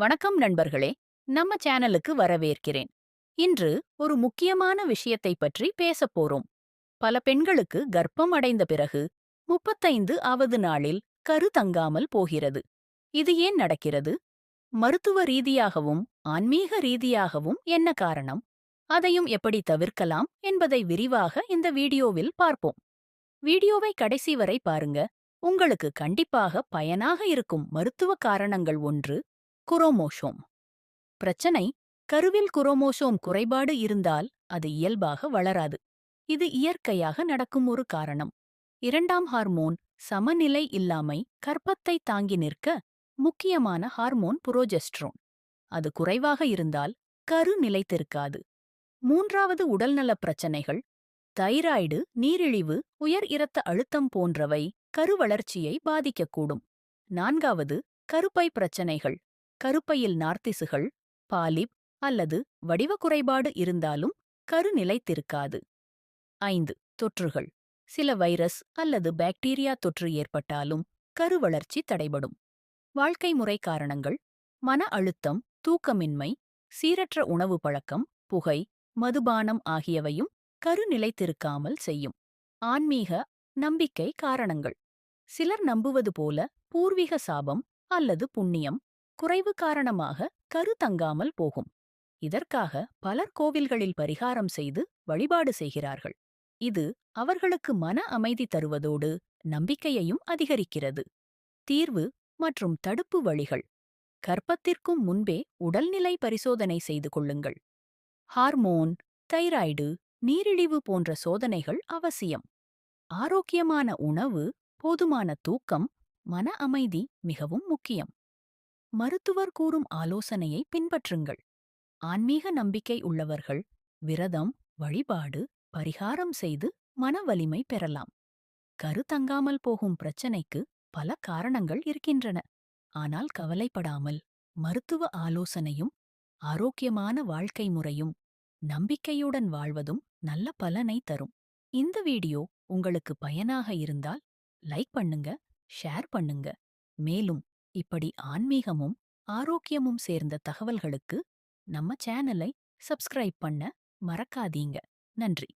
வணக்கம் நண்பர்களே நம்ம சேனலுக்கு வரவேற்கிறேன். இன்று ஒரு முக்கியமான விஷயத்தை பற்றி பேசப் போறோம். பல பெண்களுக்கு கர்ப்பம் அடைந்த பிறகு முப்பத்தைந்து ஆவது நாளில் கரு தங்காமல் போகிறது. இது ஏன் நடக்கிறது? மருத்துவ ரீதியாகவும் ஆன்மீக ரீதியாகவும் என்ன காரணம்? அதையும் எப்படி தவிர்க்கலாம் என்பதை விரிவாக இந்த வீடியோவில் பார்ப்போம். வீடியோவை கடைசி வரை பாருங்க. உங்களுக்கு கண்டிப்பாக பயனாக இருக்கும் மருத்துவ காரணங்கள் ஒன்று குரோமோசோம். பிரச்சனை கருவில் குரோமோசோம் குறைபாடு இருந்தால் அது இயல்பாக வளராது. இது இயற்கையாக நடக்கும் ஒரு காரணம். இரண்டாம் ஹார்மோன் சமநிலை இல்லாமை கற்பத்தை தாங்கி நிற்க முக்கியமான ஹார்மோன் புரோஜெஸ்ட்ரோன். அது குறைவாக இருந்தால் கரு நிலைத்திருக்காது. மூன்றாவது உடல்நலப் பிரச்சனைகள் தைராய்டு நீரிழிவு உயர் இரத்த அழுத்தம் போன்றவை கரு வளர்ச்சியை பாதிக்கக்கூடும். நான்காவது கருப்பை பிரச்சனைகள் கருப்பையில் நார்த்திசுகள் பாலிப் அல்லது வடிவ குறைபாடு இருந்தாலும் கரு நிலைத்திருக்காது. ஐந்து தொற்றுகள். சில வைரஸ் அல்லது பாக்டீரியா தொற்று ஏற்பட்டாலும் கரு வளர்ச்சி தடைபடும். வாழ்க்கை முறை காரணங்கள். மன அழுத்தம் தூக்கமின்மை சீரற்ற உணவு பழக்கம் புகை மதுபானம் ஆகியவையும் கரு நிலைத்திருக்காமல் செய்யும். ஆன்மீக நம்பிக்கை காரணங்கள். சிலர் நம்புவது போல பூர்வீக சாபம் அல்லது புண்ணியம் குறைவு காரணமாக கரு தங்காமல் போகும். இதற்காக பலர் கோவில்களில் பரிகாரம் செய்து வழிபாடு செய்கிறார்கள். இது அவர்களுக்கு மன அமைதி தருவதோடு நம்பிக்கையையும் அதிகரிக்கிறது. தீர்வு மற்றும் தடுப்பு வழிகள். கர்ப்பத்திற்கும் முன்பே உடல்நிலை பரிசோதனை செய்து கொள்ளுங்கள். ஹார்மோன் தைராய்டு நீரிழிவு போன்ற சோதனைகள் அவசியம். ஆரோக்கியமான உணவு போதுமான தூக்கம் மன அமைதி மிகவும் முக்கியம். மருத்துவர் கூறும் ஆலோசனையை பின்பற்றுங்கள். ஆன்மீக நம்பிக்கை உள்ளவர்கள் விரதம் வழிபாடு பரிகாரம் செய்து மன வலிமை பெறலாம். கரு தங்காமல் போகும் பிரச்சனைக்கு பல காரணங்கள் இருக்கின்றன. ஆனால் கவலைப்படாமல் மருத்துவ ஆலோசனையும் ஆரோக்கியமான வாழ்க்கை முறையும் நம்பிக்கையுடன் வாழ்வதும் நல்ல பலனை தரும். இந்த வீடியோ உங்களுக்கு பயனாக இருந்தால் லைக் பண்ணுங்க ஷேர் பண்ணுங்க. மேலும் இப்படி ஆன்மீகமும் ஆரோக்கியமும் சேர்ந்த தகவல்களுக்கு நம்ம சேனலை சப்ஸ்கிரைப் பண்ண மறக்காதீங்க. நன்றி.